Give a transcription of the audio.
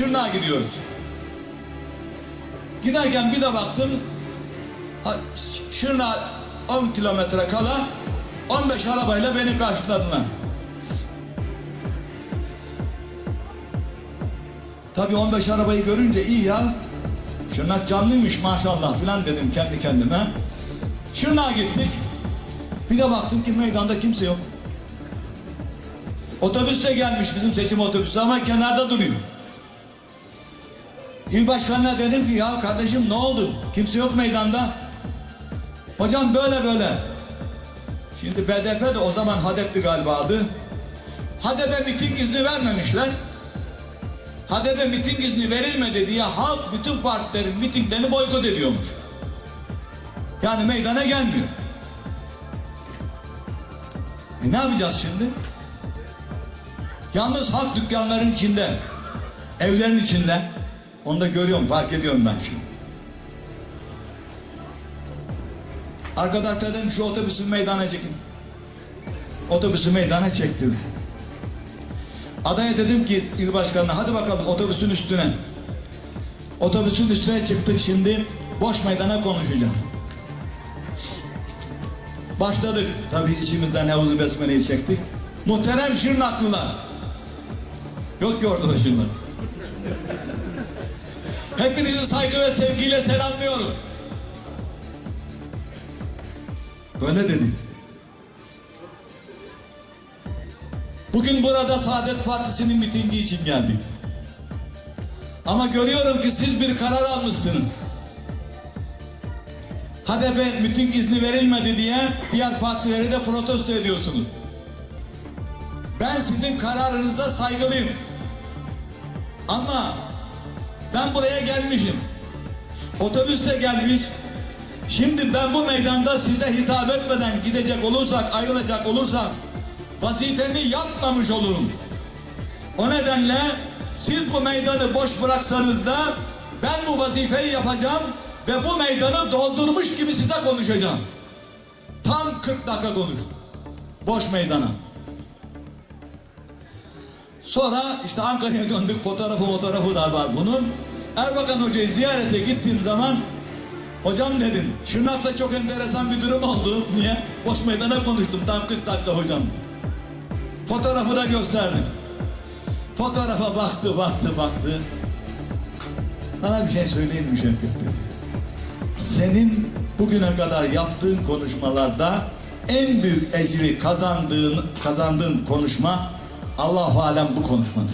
Şırnak'a gidiyoruz. Giderken bir de baktım ha, Ş- Şırnak 10 kilometre kala 15 arabayla beni karşıladılar. Tabii 15 arabayı görünce iyi ya. Şırnak canlıymış maşallah filan dedim kendi kendime. Şırnak'a gittik. Bir de baktım ki meydanda kimse yok. Otobüs de gelmiş bizim seçim otobüsü ama kenarda duruyor. İl başkanına dedim ki ya kardeşim ne oldu? Kimse yok meydanda. Hocam böyle böyle. Şimdi BDP de o zaman HADEP'ti galiba adı. HADEP'e miting izni vermemişler. HDP miting izni verilmedi diye halk bütün partilerin mitinglerini boykot ediyormuş. Yani meydana gelmiyor. E ne yapacağız şimdi? Yalnız halk dükkanların içinde, evlerin içinde, onu da görüyorum, fark ediyorum ben şimdi. Arkadaşlar dedim şu otobüsü meydana çekin. Otobüsü meydana çektiler. Adaya dedim ki il başkanına hadi bakalım otobüsün üstüne. Otobüsün üstüne çıktık şimdi boş meydana konuşacağız. Başladık. Tabii içimizden Evuzu Besmele'yi çektik. Muhterem Şırnaklılar. Yok ki orada da. Hepinizi saygı ve sevgiyle selamlıyorum. Böyle dedik. Bugün burada Saadet Partisi'nin mitingi için geldik. Ama görüyorum ki siz bir karar almışsınız. HDP miting izni verilmedi diye diğer partileri de protesto ediyorsunuz. Ben sizin kararınıza saygılıyım. Ama ben buraya gelmişim. Otobüs de gelmiş. Şimdi ben bu meydanda size hitap etmeden gidecek olursak, ayrılacak olursak vazifemi yapmamış olurum. O nedenle siz bu meydanı boş bıraksanız da ben bu vazifeyi yapacağım ve bu meydanı doldurmuş gibi size konuşacağım. Tam 40 dakika konuştum. Boş meydana. Sonra işte Ankara'ya döndük. Fotoğrafı fotoğrafı da var bunun. Erbakan Hoca'yı ziyarete gittiğim zaman Hocam dedim, Şırnak'ta çok enteresan bir durum oldu. Niye? Boş meydana konuştum tam 40 dakika hocam. Fotoğrafı da gösterdim. Fotoğrafa baktı, baktı, baktı. Sana bir şey söyleyeyim mi Şevket? Senin bugüne kadar yaptığın konuşmalarda en büyük ecri kazandığın, kazandığın konuşma Allah alem bu konuşmadır.